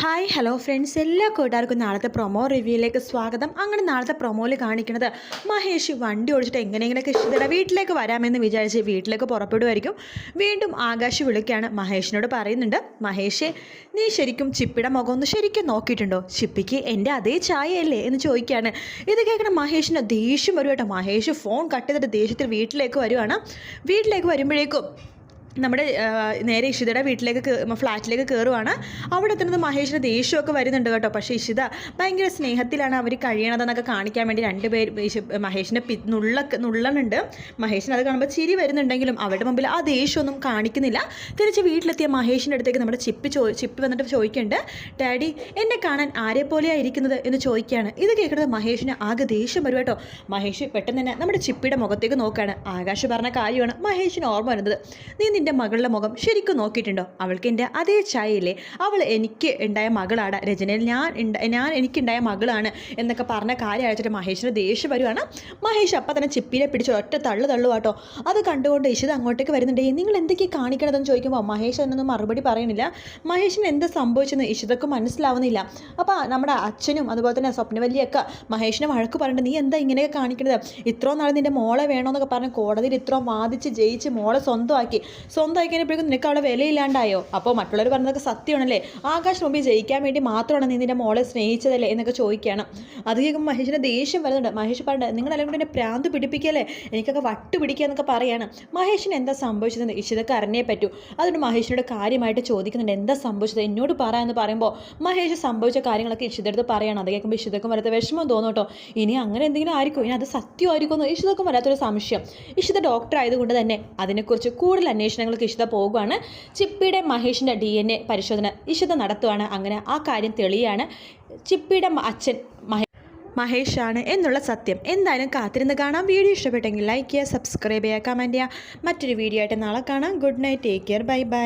Hi hello friends എല്ലാ കൂട്ടുകാർക്കും നാളത്തെ പ്രൊമോ റിവ്യൂയിലേക്ക് സ്വാഗതം. അങ്ങനെ നാളത്തെ പ്രൊമോയിൽ കാണിക്കുന്നത് മഹേഷ് വണ്ടി ഓടിച്ചിട്ട് എങ്ങനെയെങ്കിലൊക്കെ ഇഷ്ടയുടെ വീട്ടിലേക്ക് വരാമെന്ന് വിചാരിച്ച് വീട്ടിലേക്ക് പുറപ്പെടുമായിരിക്കും വീണ്ടും ആകാശ് വിളിക്കുകയാണ്. മഹേഷിനോട് പറയുന്നുണ്ട് മഹേഷ് നീ ശരിക്കും ചിപ്പിയുടെ മുഖം ഒന്ന് ശരിക്കും നോക്കിയിട്ടുണ്ടോ? ചിപ്പിക്ക് എന്റെ അതേ ചായയല്ലേ എന്ന് ചോദിക്കുകയാണ്. ഇത് കേൾക്കണ മഹേഷിന് ദേഷ്യം വരും മഹേഷ് ഫോൺ കട്ട് ചെയ്തിട്ട് ദേഷ്യത്തിൽ വീട്ടിലേക്ക് വരുവാണ്. വീട്ടിലേക്ക് വരുമ്പോഴേക്കും നമ്മുടെ നേരെ ഇഷിതയുടെ വീട്ടിലേക്ക് ഫ്ലാറ്റിലേക്ക് കയറുവാണ് അവിടെ എത്തുന്നത് മഹേഷിന് ദേഷ്യമൊക്കെ വരുന്നുണ്ട് കേട്ടോ. പക്ഷേ ഇഷിത ഭയങ്കര സ്നേഹത്തിലാണ് അവർ കഴിയണതെന്നൊക്കെ കാണിക്കാൻ വേണ്ടി രണ്ടുപേർ മഹേഷിന്റെ പി നുള്ള നുള്ളണുണ്ട്. മഹേഷിന് അത് കാണുമ്പോൾ ചിരി വരുന്നുണ്ടെങ്കിലും അവരുടെ മുമ്പിൽ ആ ദേഷ്യമൊന്നും കാണിക്കുന്നില്ല. തിരിച്ച് വീട്ടിലെത്തിയ മഹേഷിന്റെ അടുത്തേക്ക് നമ്മുടെ ചിപ്പ് ചോ ചിപ്പ് വന്നിട്ട് ചോദിക്കുന്നുണ്ട് ഡാഡി എന്നെ കാണാൻ ആരെ പോലെയാണ് ഇരിക്കുന്നത് എന്ന് ചോദിക്കുകയാണ്. ഇത് കേൾക്കുന്നത് മഹേഷിന് ആകെ ദേഷ്യം വരും കേട്ടോ. മഹേഷ് പെട്ടെന്ന് തന്നെ നമ്മുടെ ചിപ്പിയുടെ മുഖത്തേക്ക് നോക്കുകയാണ്. ആകാശ് പറഞ്ഞ കാര്യമാണ് മഹേഷിന് ഓർമ്മ വരുന്നത്. നീ നിന്റെ മകളുടെ മുഖം ശരിക്കും നോക്കിയിട്ടുണ്ടോ? അവൾക്ക് എന്റെ അതേ ചായയില്ലേ അവൾ എനിക്ക് ഉണ്ടായ മകളാണ്. രചനയിൽ ഞാൻ ഞാൻ എനിക്കുണ്ടായ മകളാണ് എന്നൊക്കെ പറഞ്ഞ കാര്യം അയച്ചിട്ട് മഹേഷിന് ദേഷ്യം വരുവാണ്. മഹേഷ് അപ്പം തന്നെ ചിപ്പിനെ പിടിച്ച് ഒറ്റ തള്ളു തള്ളു കേട്ടോ അത് കണ്ടുകൊണ്ട് ഇഷിത അങ്ങോട്ടേക്ക് വരുന്നുണ്ട്. നിങ്ങൾ എന്തൊക്കെയാണ് കാണിക്കണതെന്ന് ചോദിക്കുമ്പോൾ മഹേഷ് അതിനൊന്നും മറുപടി പറയുന്നില്ല. മഹേഷിന് എന്താ സംഭവിച്ചെന്ന് ഇഷിതക്ക് മനസ്സിലാവുന്നില്ല. അപ്പോൾ നമ്മുടെ അച്ഛനും അതുപോലെ തന്നെ സ്വപ്നവല്ലിയൊക്കെ മഹേഷിനെ വഴക്ക് പറഞ്ഞിട്ട് നീ എന്താ ഇങ്ങനെയൊക്കെ കാണിക്കണത്? ഇത്രയും നാൾ നിന്റെ മോളെ വേണമെന്നൊക്കെ പറഞ്ഞ് കോടതിയിൽ ഇത്രയും വാദിച്ച് ജയിച്ച് മോളെ സ്വന്തമാക്കി. സ്വന്തമായി കഴിഞ്ഞപ്പോഴേക്കും നിനക്ക് അവിടെ വിലയില്ലാണ്ടായോ? അപ്പോൾ മറ്റുള്ളവർ പറഞ്ഞതൊക്കെ സത്യമാണല്ലേ? ആകാശ് മുമ്പിൽ ജയിക്കാൻ വേണ്ടി മാത്രമാണ് നീ നിന്റെ മോളെ സ്നേഹിച്ചതല്ലേ എന്നൊക്കെ ചോദിക്കുകയാണ്. അത് കേൾക്കുമ്പോൾ മഹേഷിന്റെ ദേഷ്യം വരുന്നുണ്ട്. മഹേഷ് പറഞ്ഞത് നിങ്ങളെല്ലാം കൂടെ എന്നെ പ്രാന്ത് പിടിപ്പിക്കല്ലേ? എനിക്കൊക്കെ വട്ട് പിടിക്കുക എന്നൊക്കെ പറയാണ്. മഹേഷിന് എന്താ സംഭവിച്ചതെന്ന് ഇഷിതൊക്കെ അറിഞ്ഞേ പറ്റൂ. അതുകൊണ്ട് മഹേഷിനോട് കാര്യമായിട്ട് ചോദിക്കുന്നുണ്ട് എന്താ സംഭവിച്ചത്? എന്നോട് പറ എന്ന് പറയുമ്പോൾ മഹേഷ് സംഭവിച്ച കാര്യങ്ങളൊക്കെ ഇഷിതടുത്ത് പറയാണ്. അത് കേൾക്കുമ്പോൾ ഇഷിതക്കും വരാത്ത വിഷമം തോന്നും കേട്ടോ. ഇനി അങ്ങനെ എന്തെങ്കിലും ആയിരിക്കും ഇനി അത് സത്യമായിരിക്കും ഇഷിതൊക്കെ വരാത്തൊരു സംശയം. ഇഷിത ഡോക്ടർ ആയതുകൊണ്ട് തന്നെ അതിനെക്കുറിച്ച് കൂടുതൽ അന്വേഷണങ്ങൾക്ക് ഇഷിത പോകുകയാണ് ചിപ്പിയുടെ മഹേഷിന്റെ ഡി എൻ എ പരിശോധന ഇഷിത നടത്തുവാണ്. അങ്ങനെ ആ കാര്യം തെളിയാണ്. ചിപ്പിയുടെ അച്ഛൻ മഹേ മഹേഷാണ് എന്നുള്ള സത്യം. എന്തായാലും കാത്തിരുന്ന് കാണാം. വീഡിയോ ഇഷ്ടപ്പെട്ടെങ്കിൽ ലൈക്ക് ചെയ്യുക സബ്സ്ക്രൈബ് ചെയ്യുക കമന്റ് ചെയ്യുക. മറ്റൊരു വീഡിയോ ആയിട്ട് നാളെ കാണാം. Good night take care bye bye